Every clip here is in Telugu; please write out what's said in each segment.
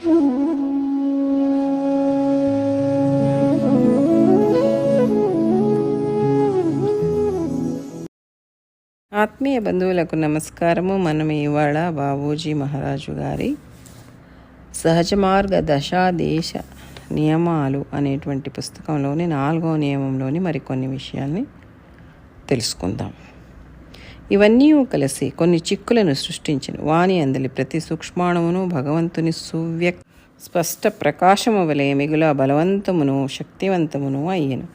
ఆత్మీయ బంధువులకు నమస్కారము. మనం ఇవాళ బాబూజీ మహారాజు గారి సహజ మార్గ దశాదేశ నియమాలు అనేటువంటి పుస్తకంలోని నాలుగో నియమంలోని మరికొన్ని విషయాల్ని తెలుసుకుందాం. ఇవన్నీ కలిసి కొన్ని చిక్కులను సృష్టించిన వాణి అందలి ప్రతి సూక్ష్మాణమును భగవంతుని సువ్య స్పష్ట ప్రకాశము వలె మిగుల బలవంతమును శక్తివంతమును అయ్యను.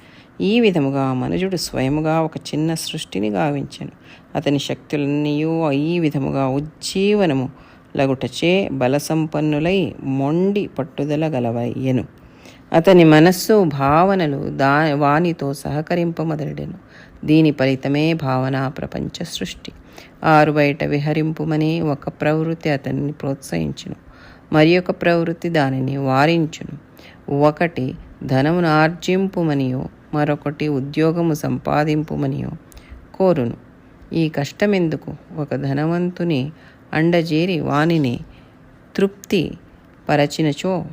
ఈ విధముగా మనుజుడు స్వయముగా ఒక చిన్న సృష్టిని గావించాను. అతని శక్తులన్నీయూ ఈ విధముగా ఉజ్జీవనము లగుటచే బలసంపన్నులై మొండి పట్టుదల గలవయ్యెను. అతని మనస్సు భావనలు దా వానితో సహకరింపమొదలెడెను దీని ఫలితమే భావన ప్రపంచ సృష్టి. ఆరు బయట విహరింపుమని ఒక ప్రవృత్తి అతన్ని ప్రోత్సహించును. మరి ఒక ప్రవృత్తి దానిని వారించును. ఒకటి ధనమును ఆర్జింపుమనియో మరొకటి ఉద్యోగము సంపాదింపుమనియో కోరును. ఈ కష్టమెందుకు? ఒక ధనవంతుని అండజేరి వానిని తృప్తి పరచినచో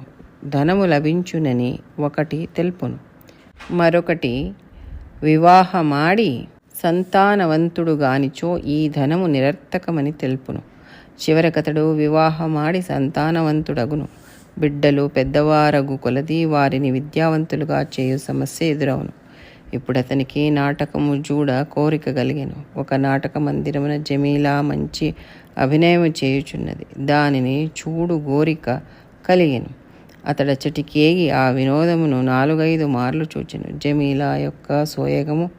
ధనము లభించునని ఒకటి తెలుపును. మరొకటి వివాహమాడి సంతానవంతుడు గానిచో ఈ ధనము నిరర్థకమని తెలుపును. చివరకతడు వివాహమాడి సంతానవంతుడగును. బిడ్డలు పెద్దవారగు కొలది వారిని విద్యావంతులుగా చేయు సమస్య ఎదురవును. ఇప్పుడు అతనికి నాటకము జూడ కోరిక కలిగెను ఒక నాటక మందిరమున జమీలా మంచి అభినయం చేయుచున్నది. దానిని చూడు గోరిక కలిగెను. అతడచ్చటికేగి ఆ వినోదమును నాలుగైదు మార్లు చూచెను. జమీలా యొక్క సోయగము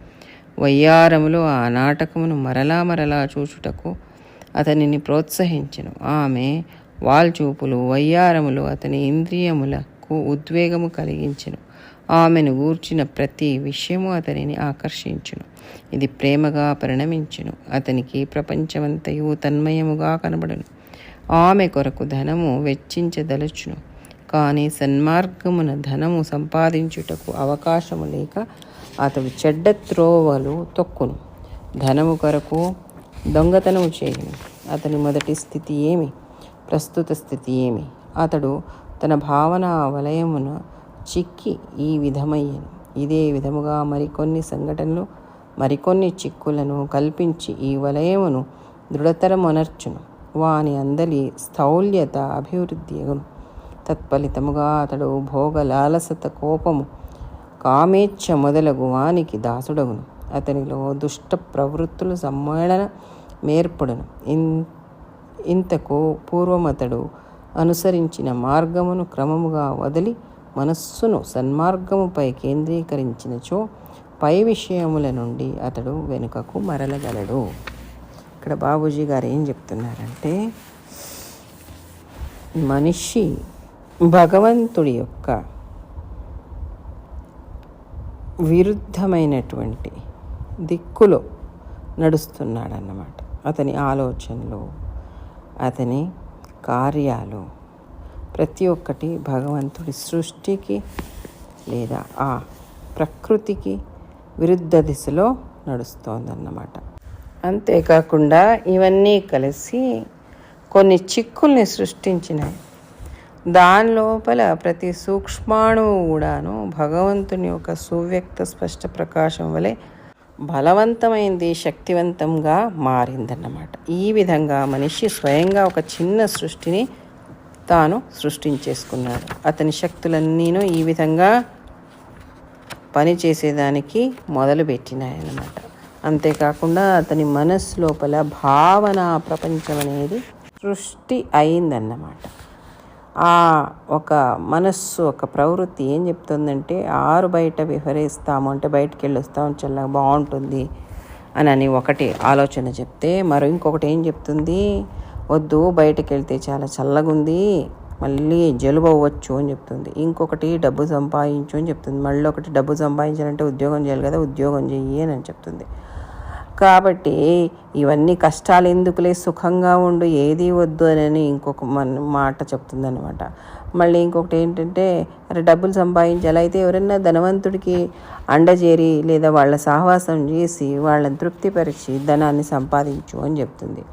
వయ్యారములో ఆ నాటకమును మరలా మరలా చూచుటకు అతనిని ప్రోత్సహించెను. ఆమె వాల్చూపులు వయ్యారములు అతని ఇంద్రియములకు ఉద్వేగము కలిగించెను. ఆమెను గూర్చిన ప్రతి విషయము అతనిని ఆకర్షించును. ఇది ప్రేమగా పరిణమించును. అతనికి ప్రపంచమంతయు తన్మయముగా కనబడును. ఆమె కొరకు ధనము వెచ్చించదలుచును. కానీ సన్మార్గమున ధనము సంపాదించుటకు అవకాశము లేక అతడు చెడ్డ త్రోవలు తొక్కును. ధనము కొరకు దొంగతనము చేయను. అతని మొదటి స్థితి ఏమి? ప్రస్తుత స్థితి ఏమి? అతడు తన భావన వలయమున చిక్కి ఈ విధమయ్యను. ఇదే విధముగా మరికొన్ని సంఘటనలు మరికొన్ని చిక్కులను కల్పించి ఈ వలయమును దృఢతరమొనర్చును. వాని అందలి స్థౌల్యత అభివృద్ధి అగును తత్ఫలితముగా అతడు భోగ లాలసత కోపము కామేచ్ఛ మొదలగు వానికి దాసుడగును. అతనిలో దుష్ట ప్రవృత్తులు సమ్మేళన మేర్పడును. ఇన్ ఇంతకు పూర్వం అతడు అనుసరించిన మార్గమును క్రమముగా వదిలి మనస్సును సన్మార్గముపై కేంద్రీకరించినచో పై విషయముల నుండి అతడు వెనుకకు మరలగలడు. ఇక్కడ బాబూజీ గారు ఏం చెప్తున్నారంటే మనిషి భగవంతుడి యొక్క విరుద్ధమైనటువంటి దిక్కులో నడుస్తున్నాడన్నమాట. అతని ఆలోచనలు అతని కార్యాలు ప్రతి ఒక్కటి భగవంతుడి సృష్టికి లేదా ఆ ప్రకృతికి విరుద్ధ దిశలో నడుస్తోందన్నమాట. అంతేకాకుండా ఇవన్నీ కలిసి కొన్ని చిక్కుల్ని సృష్టించినాయి. దాని లోపల ప్రతి సూక్ష్మాణువు కూడాను భగవంతుని యొక్క సువ్యక్త స్పష్ట ప్రకాశం వలె బలవంతమైంది శక్తివంతంగా మారిందన్నమాట. ఈ విధంగా మనిషి స్వయంగా ఒక చిన్న సృష్టిని తాను సృష్టించేసుకున్నాడు. అతని శక్తులన్నీను ఈ విధంగా పనిచేసేదానికి మొదలుపెట్టినాయన్నమాట. అంతేకాకుండా అతని మనస్సు లోపల భావన ప్రపంచం అనేది సృష్టి అయిందన్నమాట. ఆ ఒక మనస్సు ఒక ప్రవృత్తి ఏం చెప్తుందంటే ఆరు బయట విహరిస్తాము అంటే బయటికి వెళ్ళి వస్తాము చల్లగా బాగుంటుంది అని అని ఒకటి ఆలోచన చెప్తే మరో ఇంకొకటి ఏం చెప్తుంది? వద్దు బయటకు వెళ్తే చాలా చల్లగా ఉంది మళ్ళీ జలుబు అవ్వచ్చు అని చెప్తుంది. ఇంకొకటి డబ్బు సంపాదించు అని చెప్తుంది. మళ్ళీ ఒకటి డబ్బు సంపాదించాలంటే ఉద్యోగం చేయాలి కదా ఉద్యోగం చెయ్యి అని చెప్తుంది. కాబట్టి ఇవన్నీ కష్టాలు ఎందుకులే? సుఖంగా ఉండు ఏది వద్దు అని ఇంకొక మన మాట చెప్తుందనమాట మళ్ళీ ఇంకొకటి ఏంటంటే అరే డబ్బులు సంపాదించాలి. అయితే ఎవరైనా ధనవంతుడికి అండజేరి లేదా వాళ్ళ సహవాసం చేసి వాళ్ళని తృప్తిపరిచి ధనాన్ని సంపాదించు అని చెప్తుంది.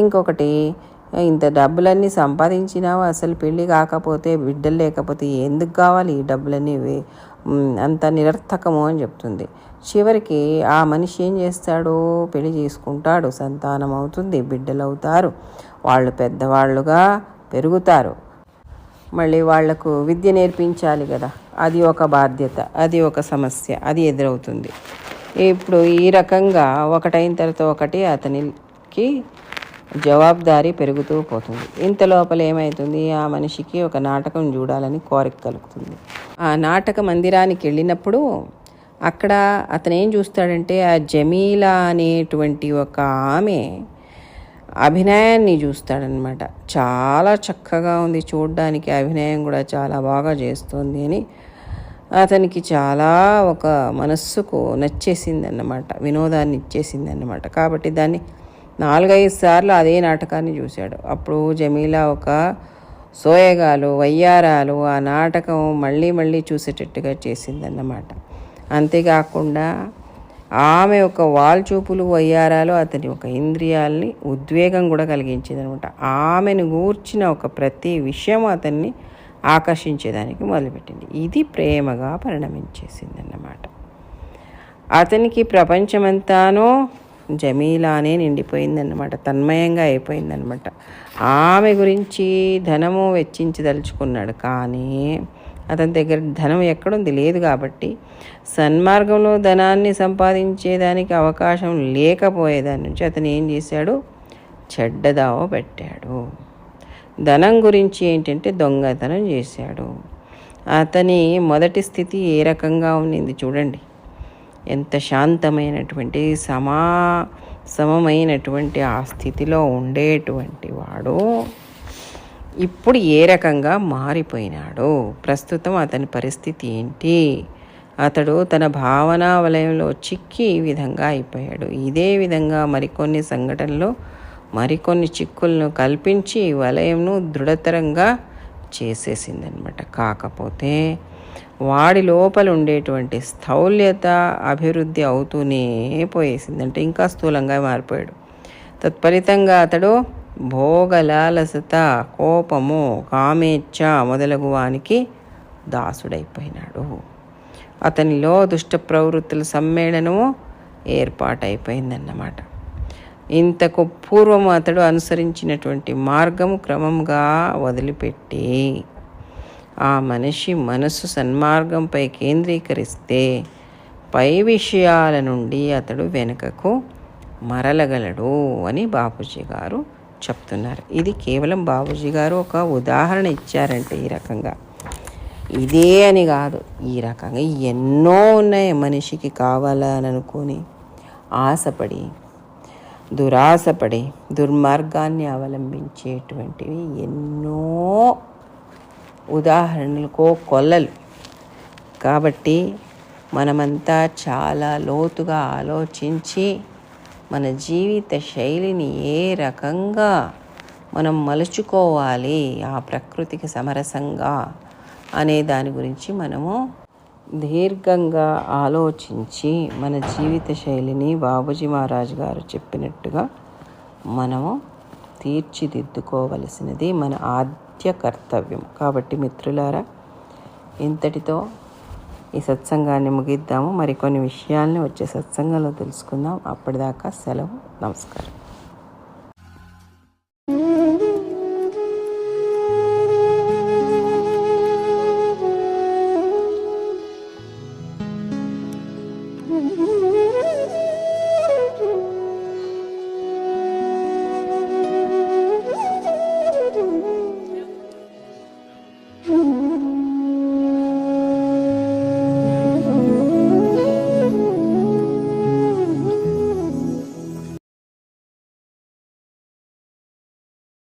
ఇంకొకటి ఇంత డబ్బులన్నీ సంపాదించినావు అసలు పెళ్ళి కాకపోతే బిడ్డలు లేకపోతే ఎందుకు కావాలి ఈ డబ్బులన్నీ? అంత నిరర్థకము అని చెప్తుంది. చివరికి ఆ మనిషి ఏం చేస్తాడు? పెళ్ళి చేసుకుంటాడు సంతానం అవుతుంది బిడ్డలు అవుతారు వాళ్ళు పెద్దవాళ్ళుగా పెరుగుతారు. మళ్ళీ వాళ్ళకు విద్య నేర్పించాలి కదా. అది ఒక బాధ్యత అది ఒక సమస్య అది ఎదురవుతుంది. ఇప్పుడు ఈ రకంగా ఒకటైన తర్వాత ఒకటి అతనికి జవాబుదారీ పెరుగుతూ పోతుంది. ఇంత లోపల ఏమవుతుంది ఆ మనిషికి ఒక నాటకం చూడాలని కోరిక కలుగుతుంది. ఆ నాటక మందిరానికి వెళ్ళినప్పుడు అక్కడ అతను ఏం చూస్తాడంటే ఆ జమీలా అనేటువంటి ఒక ఆమె అభినయాన్ని చూస్తాడనమాట చాలా చక్కగా ఉంది. చూడడానికి అభినయం కూడా చాలా బాగా చేస్తుంది అని అతనికి చాలా ఒక మనస్సుకు నచ్చేసింది అన్నమాట వినోదాన్ని ఇచ్చేసింది అన్నమాట కాబట్టి దాన్ని నాలుగైదు సార్లు అదే నాటకాన్ని చూశాడు. అప్పుడు జమీలా ఒక సోయగాలు వయ్యారాలు ఆ నాటకం మళ్ళీ మళ్ళీ చూసేటట్టుగా చేసిందన్నమాట. అంతేకాకుండా ఆమె ఒక వాల్చూపులు వయ్యారాలు అతని ఒక ఇంద్రియాల్ని ఉద్వేగం కూడా కలిగించిందనమాట ఆమెను గూర్చిన ఒక ప్రతి విషయం అతన్ని ఆకర్షించేదానికి మొదలుపెట్టింది. ఇది ప్రేమగా పరిణమించేసింది అన్నమాట అతనికి ప్రపంచమంతానో జమీలానే నిండిపోయిందన్నమాట తన్మయంగా అయిపోయిందనమాట ఆమె గురించి ధనము వెచ్చించదలుచుకున్నాడు కానీ అతని దగ్గర ధనం ఎక్కడుంది? లేదు కాబట్టి సన్మార్గంలో ధనాన్ని సంపాదించేదానికి అవకాశం లేకపోయేదాని నుంచి అతను ఏం చేశాడు? చెడ్డదావ పెట్టాడు. ధనం గురించి ఏంటంటే దొంగతనం చేశాడు. అతని మొదటి స్థితి ఏ రకంగా ఉన్నింది చూడండి. ఎంత శాంతమైనటువంటి సమా సమమైనటువంటి ఆ స్థితిలో ఉండేటువంటి వాడు ఇప్పుడు ఏ రకంగా మారిపోయినాడు ప్రస్తుతం అతని పరిస్థితి ఏంటి? అతడు తన భావనా వలయంలో చిక్కి ఈ విధంగా అయిపోయాడు. ఇదే విధంగా మరికొన్ని సంఘటనలు మరికొన్ని చిక్కులను కల్పించి వలయంను దృఢతరంగా చేసేసిందనమాట. కాకపోతే వాడి లోపల ఉండేటువంటి స్థౌల్యత అభివృద్ధి అవుతూనే పోయేసింది. అంటే ఇంకా స్థూలంగా మారిపోయాడు. తత్ఫలితంగా అతడు భోగలాలసత కోపము కామేచ్ఛ మొదలగు వానికి దాసుడైపోయినాడు. అతనిలో దుష్ట ప్రవృత్తుల సమ్మేళనము ఏర్పాటైపోయిందన్నమాట. ఇంతకు పూర్వము అతడు అనుసరించినటువంటి మార్గము క్రమంగా వదిలిపెట్టి ఆ మనిషి మనసు సన్మార్గంపై కేంద్రీకరిస్తే పై విషయాల నుండి అతడు వెనుకకు మరలగలడు అని బాపూజీ గారు చెప్తున్నారు. ఇది కేవలం బాబూజీ గారు ఒక ఉదాహరణ ఇచ్చారంటే ఈ రకంగా. ఇదే అని కాదు ఈ రకంగా ఎన్నో ఉన్నాయి మనిషికి కావాలని అనుకొని ఆశపడి దురాశపడి దుర్మార్గాన్ని అవలంబించేటువంటివి ఎన్నో ఉదాహరణలకో కొల్లలు. కాబట్టి మనమంతా చాలా లోతుగా ఆలోచించి మన జీవిత శైలిని ఏ రకంగా మనం మలుచుకోవాలి ఆ ప్రకృతికి సమరసంగా అనే దాని గురించి మనము దీర్ఘంగా ఆలోచించి మన జీవిత శైలిని బాబుజీ మహారాజు గారు చెప్పినట్టుగా మనము తీర్చిదిద్దుకోవలసినది మన నిత్య కర్తవ్యం కాబట్టి మిత్రులారా ఇంతటితో ఈ సత్సంగాన్ని ముగిద్దాము. మరికొన్ని విషయాల్ని వచ్చే సత్సంగంలో తెలుసుకుందాం. అప్పటిదాకా సెలవు. నమస్కారం.